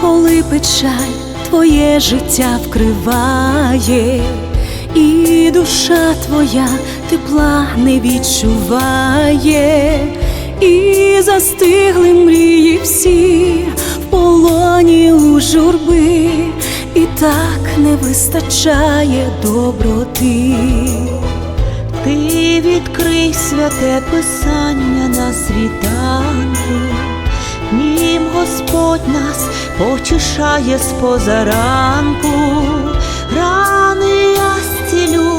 коли печаль твоє життя вкриває, і душа твоя тепла не відчуває, і застигли мрії всі в полоні у журби, і так не вистачає доброти. Ти відкрий святе писання на світанку, нім Господь нас почишає з позаранку, рани я зцілю,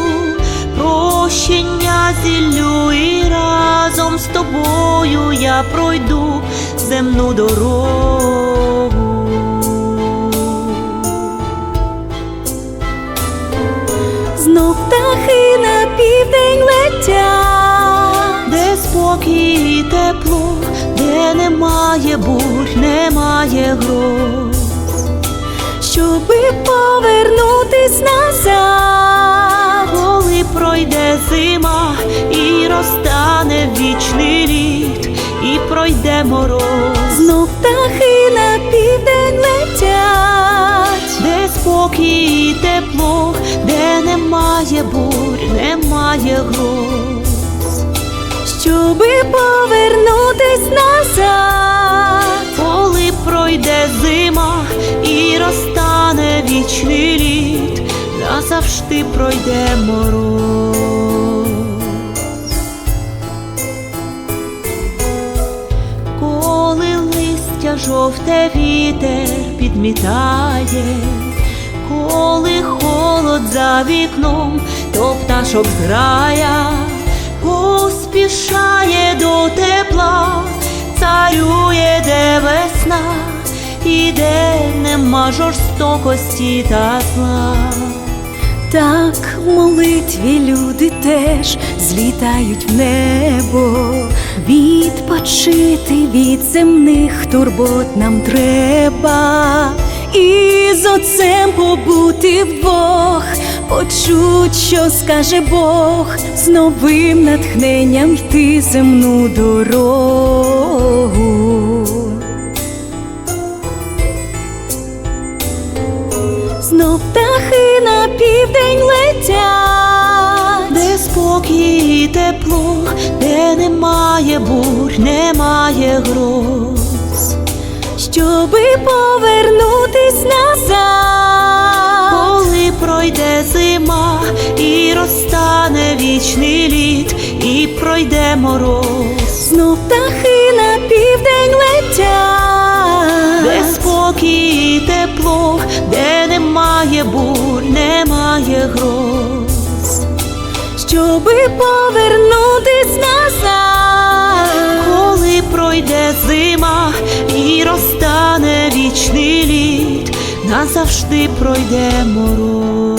прощення зіллю, і разом з тобою я пройду земну дорогу. Знов птахи на південь летять. Спокій і тепло, де немає бурь, немає гроз. щоби повернутись назад, Коли пройде зима і розтане вічний лід, і пройде мороз, знов птахи на південь летять, де спокій і тепло, де немає бурь, немає гроз. Щоби повернутись назад, Коли пройде зима і розтане вічний лід, назавжди пройде мороз. Коли листя жовте вітер підмітає, коли холод за вікном, то пташок зграя поспішає до тепла, царює де весна, і де нема жорстокості та зла. так молитві люди теж злітають в небо, відпочити від земних турбот нам треба, і з отцем побути вдвох, почуть, що скаже Бог, з новим натхненням йти земну дорогу. Знов птахи на південь летять, Де спокій і тепло, де немає бурь, немає гроз. щоби повернутись вічний лід, і пройде мороз, знов птахи на південь летять, де спокій і тепло, де немає бурь, немає гроз. щоби повернутись назад, Коли пройде зима і розтане вічний лід, назавжди пройде мороз.